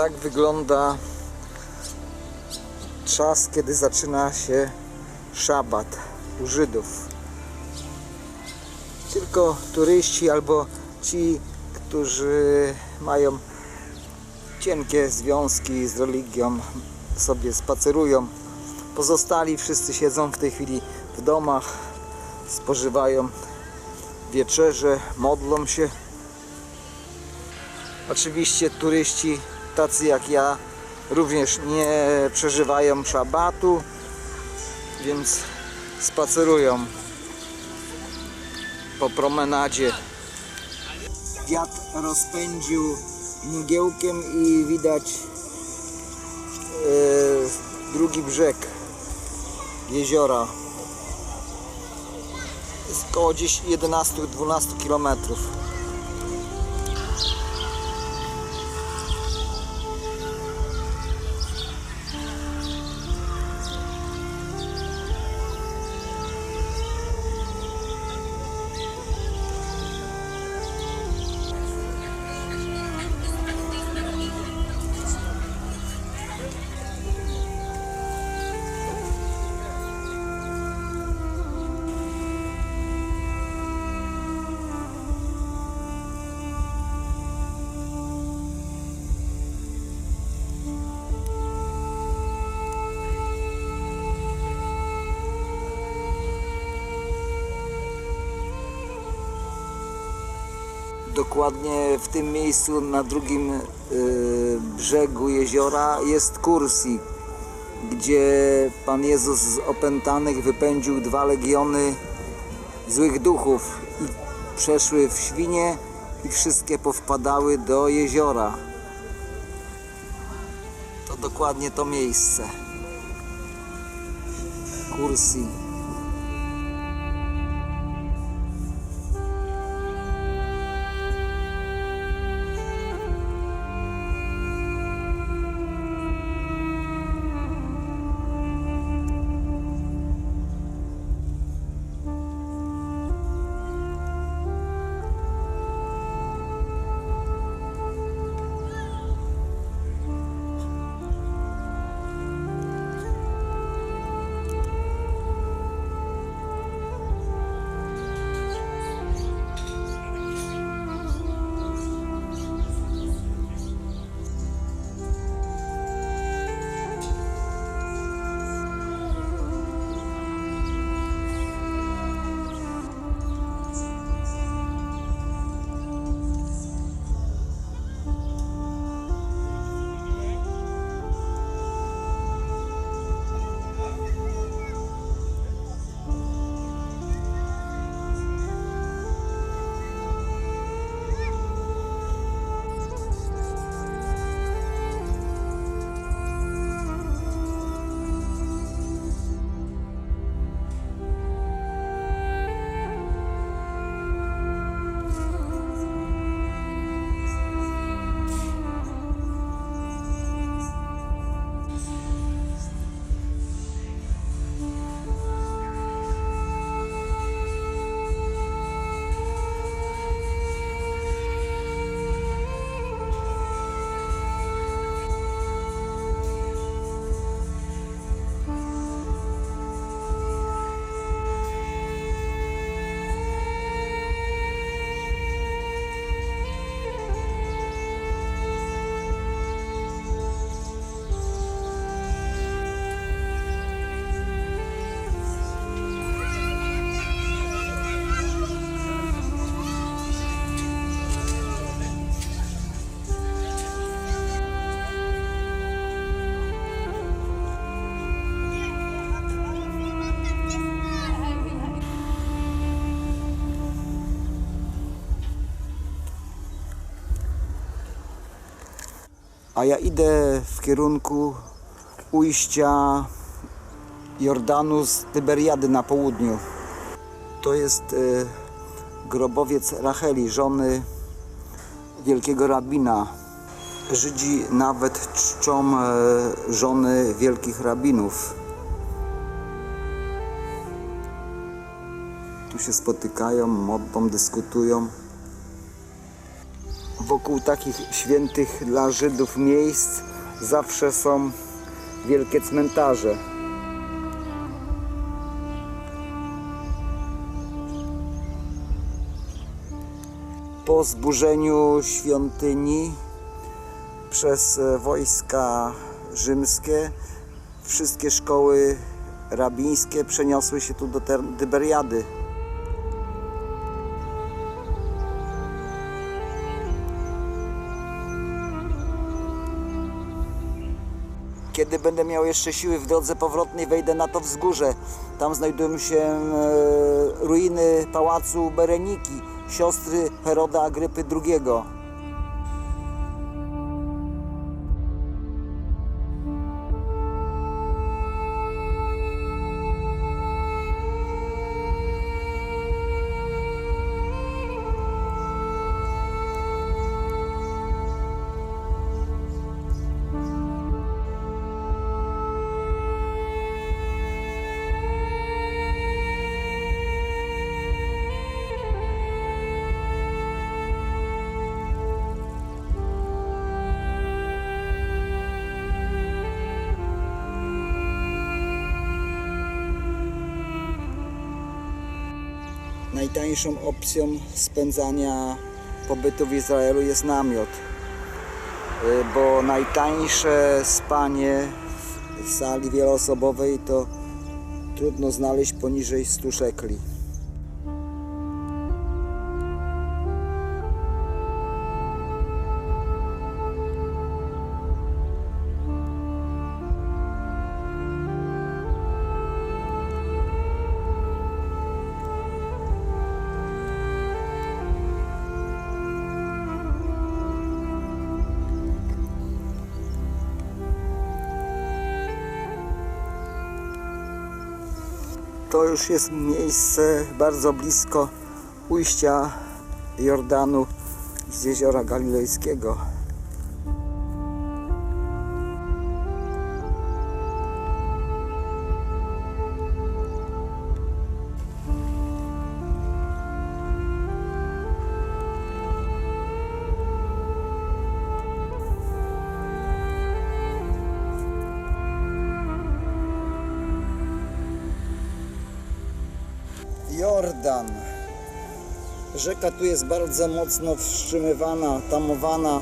Tak wygląda czas, kiedy zaczyna się szabat u Żydów. Tylko turyści albo ci, którzy mają cienkie związki z religią, sobie spacerują. Pozostali wszyscy siedzą w tej chwili w domach, spożywają wieczerze, modlą się. Oczywiście turyści tacy jak ja również nie przeżywają szabatu, więc spacerują po promenadzie. Wiatr rozpędził mgiełkiem i widać e, drugi brzeg jeziora. Jest około 11-12 kilometrów. Dokładnie w tym miejscu na drugim y, brzegu jeziora jest Kursi, gdzie Pan Jezus z opętanych wypędził dwa legiony złych duchów i przeszły w świnie i wszystkie powpadały do jeziora. To dokładnie to miejsce. Kursi. A ja idę w kierunku ujścia Jordanu z Tyberiady na południu. To jest e, grobowiec Racheli, żony wielkiego rabina. Żydzi nawet czczą e, żony wielkich rabinów. Tu się spotykają, modlą, dyskutują. Wokół takich świętych dla Żydów miejsc zawsze są wielkie cmentarze. Po zburzeniu świątyni przez e, wojska rzymskie wszystkie szkoły rabińskie przeniosły się tu do Tyberiady. Kiedy będę miał jeszcze siły w drodze powrotnej, wejdę na to wzgórze. Tam znajdują się e, ruiny pałacu Bereniki, siostry Heroda Agrypy II. Najtańszą opcją spędzania pobytu w Izraelu jest namiot, Y, bo najtańsze spanie w sali wieloosobowej to trudno znaleźć poniżej 100 szekli. To już jest miejsce bardzo blisko ujścia Jordanu z jeziora Galilejskiego. Rzeka tu jest bardzo mocno wstrzymywana, tamowana,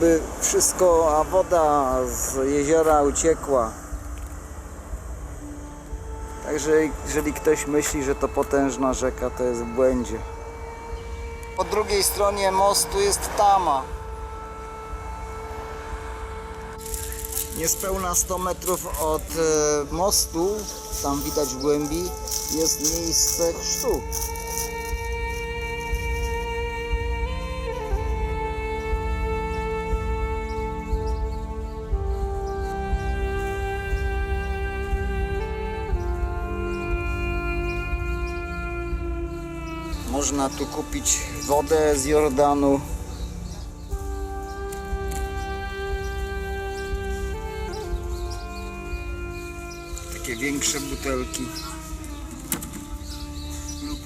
by wszystko, a woda z jeziora uciekła. Także jeżeli ktoś myśli, że to potężna rzeka, to jest w błędzie. Po drugiej stronie mostu jest Tama. Niespełna 100 metrów od e, mostu, tam widać w głębi, jest miejsce chrztu. Można tu kupić wodę z Jordanu. Takie większe butelki lub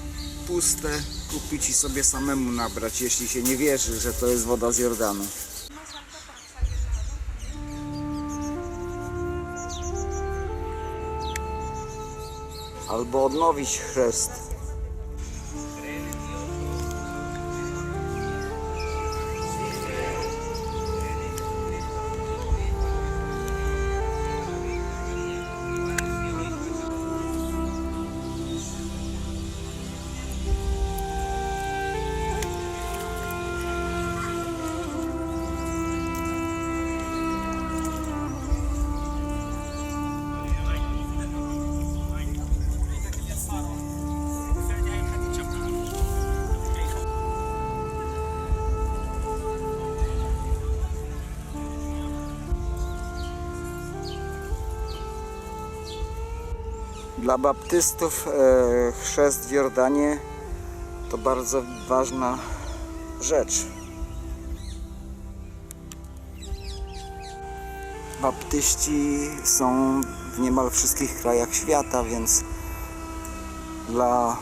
puste kupić i sobie samemu nabrać, jeśli się nie wierzy, że to jest woda z Jordanu. Albo odnowić chrzest. Dla baptystów e, chrzest w Jordanie to bardzo ważna rzecz. Baptyści są w niemal wszystkich krajach świata, więc dla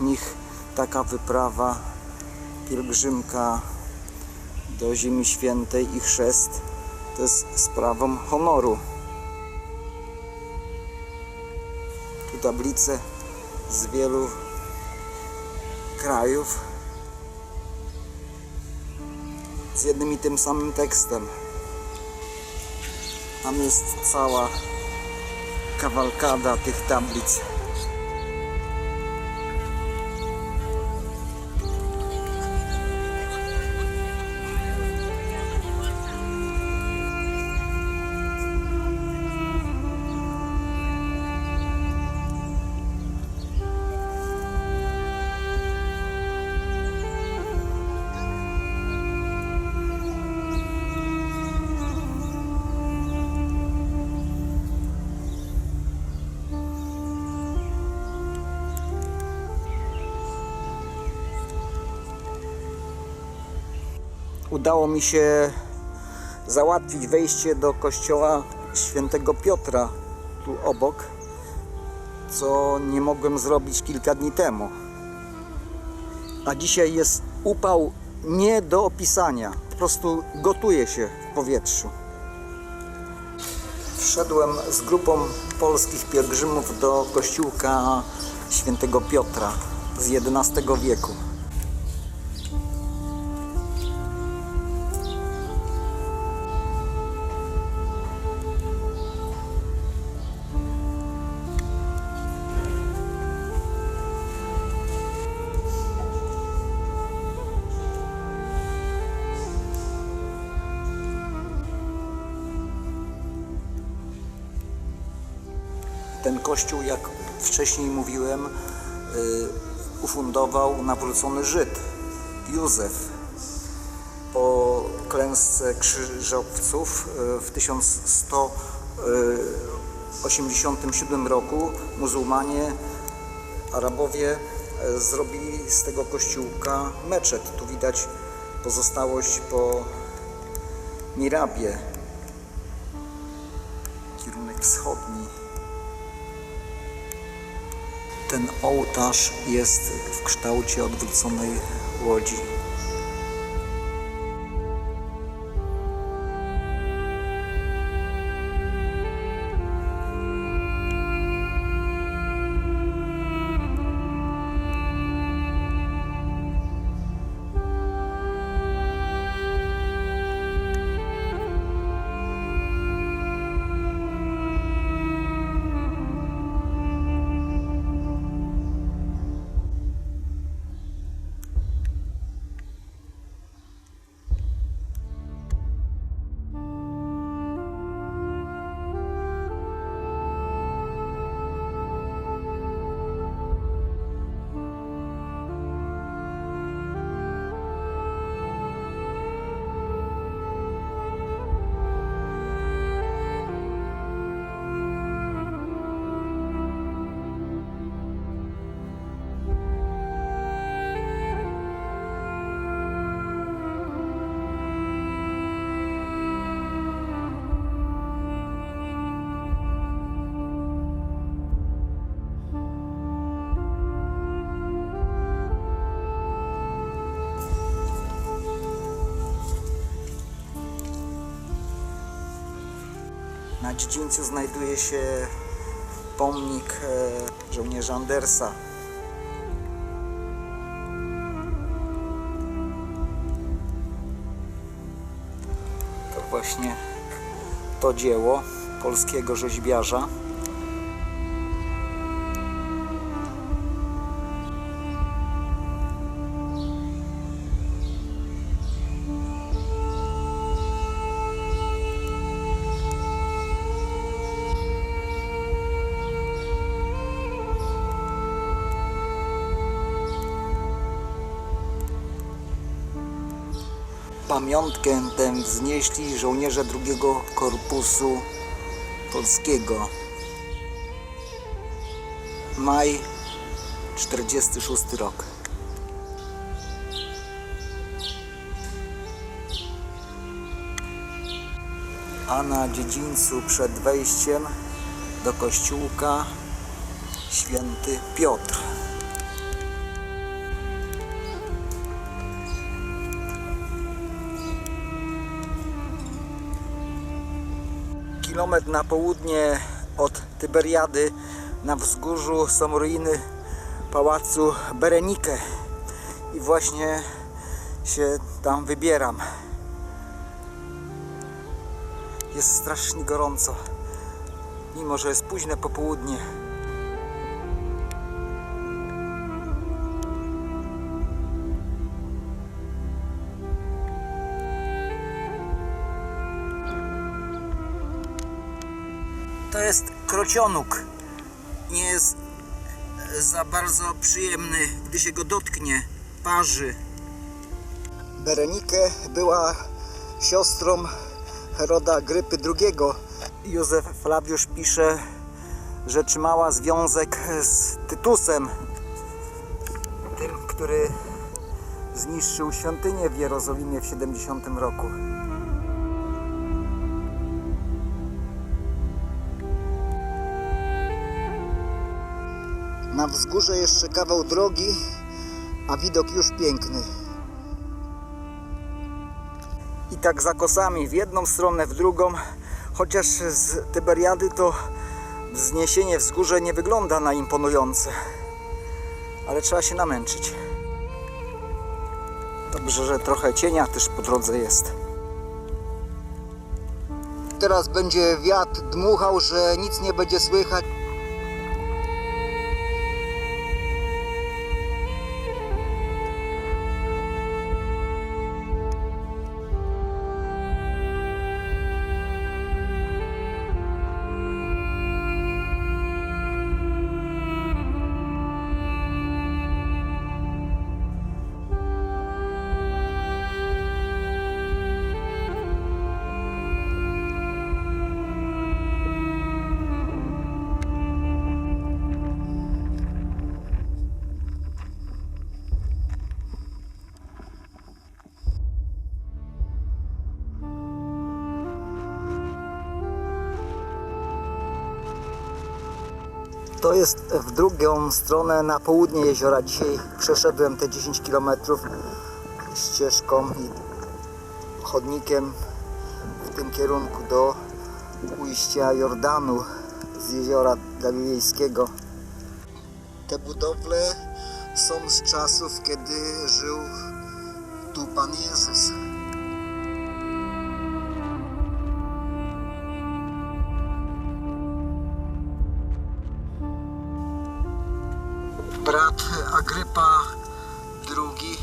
nich taka wyprawa pielgrzymka do Ziemi Świętej i chrzest to jest sprawą honoru. Tablice z wielu krajów z jednym i tym samym tekstem. Tam jest cała kawalkada tych tablic. Udało mi się załatwić wejście do kościoła świętego Piotra tu obok, co nie mogłem zrobić kilka dni temu. A dzisiaj jest upał nie do opisania, po prostu gotuje się w powietrzu. Wszedłem z grupą polskich pielgrzymów do kościółka świętego Piotra z XI wieku. Kościół, jak wcześniej mówiłem, y, ufundował nawrócony Żyd, Józef. Po klęsce krzyżowców y, w 1187 roku muzułmanie, Arabowie y, zrobili z tego kościółka meczet. Tu widać pozostałość po Mirabie, kierunek wschodni. Ten ołtarz jest w kształcie odwróconej łodzi. Dziedzińcu znajduje się pomnik e, żołnierza Andersa. To właśnie to dzieło polskiego rzeźbiarza. Pamiątkę tę wznieśli żołnierze drugiego korpusu polskiego. Maj 46 rok. A na dziedzińcu przed wejściem do kościółka święty Piotr. Kilometr na południe od Tyberiady na wzgórzu są ruiny pałacu Berenike i właśnie się tam wybieram. Jest strasznie gorąco, mimo że jest późne popołudnie. Jest krocionuk. Nie jest za bardzo przyjemny, gdy się go dotknie, parzy. Berenike była siostrą Heroda Grypy II. Józef Flawiusz pisze, że trzymała związek z Tytusem, tym, który zniszczył świątynię w Jerozolimie w 70 roku. Na wzgórze jeszcze kawał drogi, a widok już piękny. I tak za kosami w jedną stronę, w drugą, chociaż z Tyberiady to wzniesienie wzgórze nie wygląda na imponujące. Ale trzeba się namęczyć. Dobrze, że trochę cienia też po drodze jest. Teraz będzie wiatr dmuchał, że nic nie będzie słychać. To jest w drugą stronę na południe jeziora. Dzisiaj przeszedłem te 10 km ścieżką i chodnikiem w tym kierunku do ujścia Jordanu z jeziora Galilejskiego. Te budowle są z czasów, kiedy żył tu Pan Jezus. Brat Agrypa II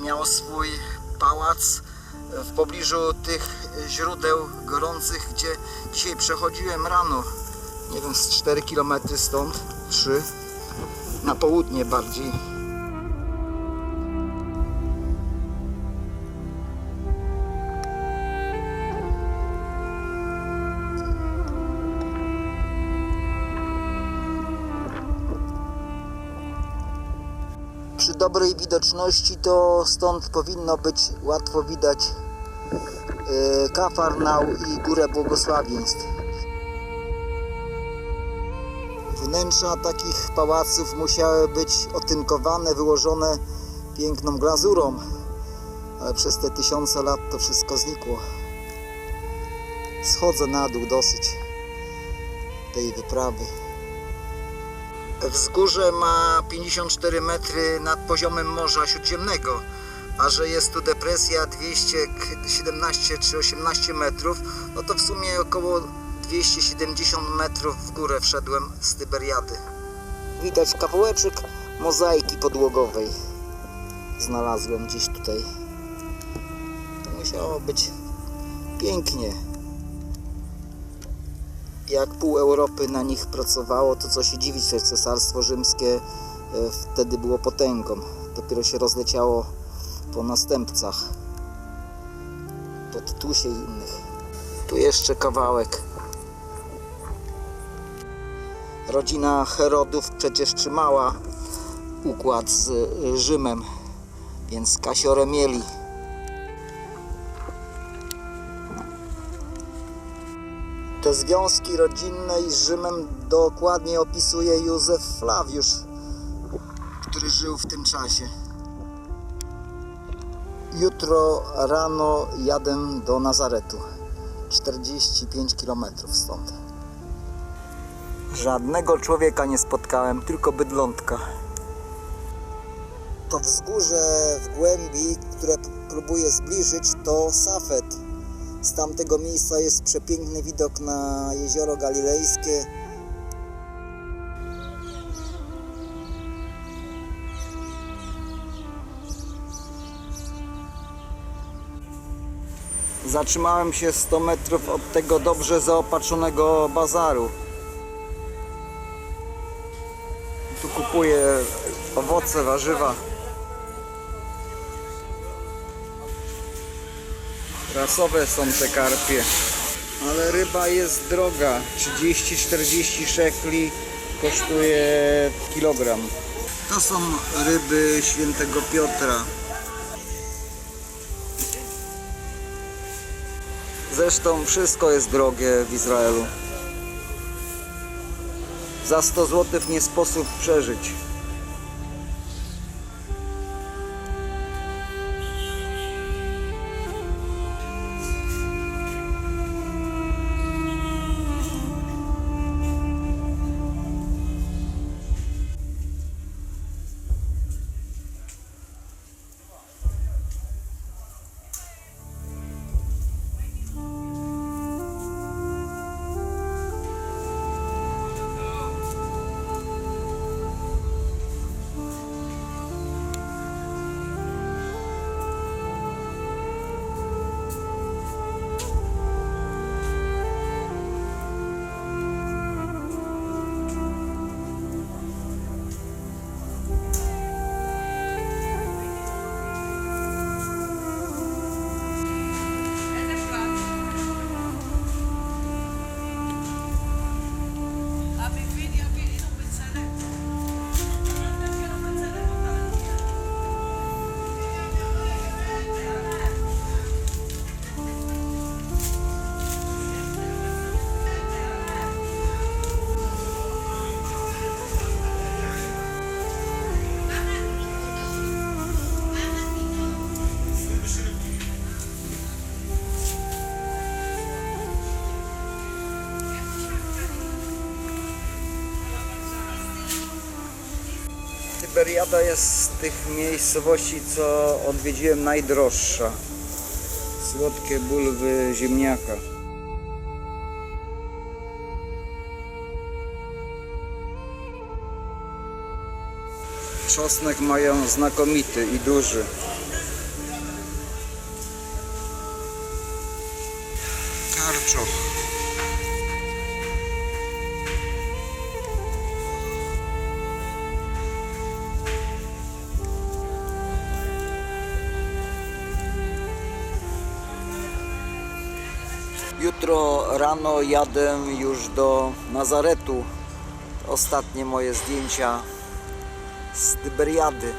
miał swój pałac w pobliżu tych źródeł gorących, gdzie dzisiaj przechodziłem rano, nie wiem, z 4 km stąd, 3, na południe bardziej. Przy dobrej widoczności to stąd powinno być łatwo widać yy, Kafarnał i Górę Błogosławieństw. Wnętrza takich pałaców musiały być otynkowane, wyłożone piękną glazurą, ale przez te tysiące lat to wszystko znikło. Schodzę na dół dosyć tej wyprawy. Wzgórze ma 54 metry nad poziomem Morza Śródziemnego, a że jest tu depresja 217 czy 18 metrów, no to w sumie około 270 metrów w górę wszedłem z Tyberiady. Widać kawałeczek mozaiki podłogowej. Znalazłem gdzieś tutaj. To musiało być pięknie jak pół Europy na nich pracowało, to co się dziwić, że Cesarstwo Rzymskie e, wtedy było potęgą. Dopiero się rozleciało po następcach, po Tytusie i innych. Tu jeszcze kawałek. Rodzina Herodów przecież trzymała układ z e, Rzymem, więc kasiorę mieli. Te związki rodzinne i z Rzymem dokładnie opisuje Józef Flawiusz, który żył w tym czasie. Jutro rano jadę do Nazaretu, 45 km stąd. Żadnego człowieka nie spotkałem, tylko bydlątka. To wzgórze w głębi, które próbuję zbliżyć, to Safed. Z tamtego miejsca jest przepiękny widok na jezioro galilejskie. Zatrzymałem się 100 metrów od tego dobrze zaopatrzonego bazaru. Tu kupuję owoce, warzywa. Rasowe są te karpie. Ale ryba jest droga. 30-40 szekli kosztuje kilogram. To są ryby świętego Piotra. Zresztą wszystko jest drogie w Izraelu. Za 100 zł nie sposób przeżyć. Tyberiada jest z tych miejscowości, co odwiedziłem najdroższa. Słodkie bulwy ziemniaka. Czosnek mają znakomity i duży. Rano jadę już do Nazaretu. Ostatnie moje zdjęcia z Tyberiady.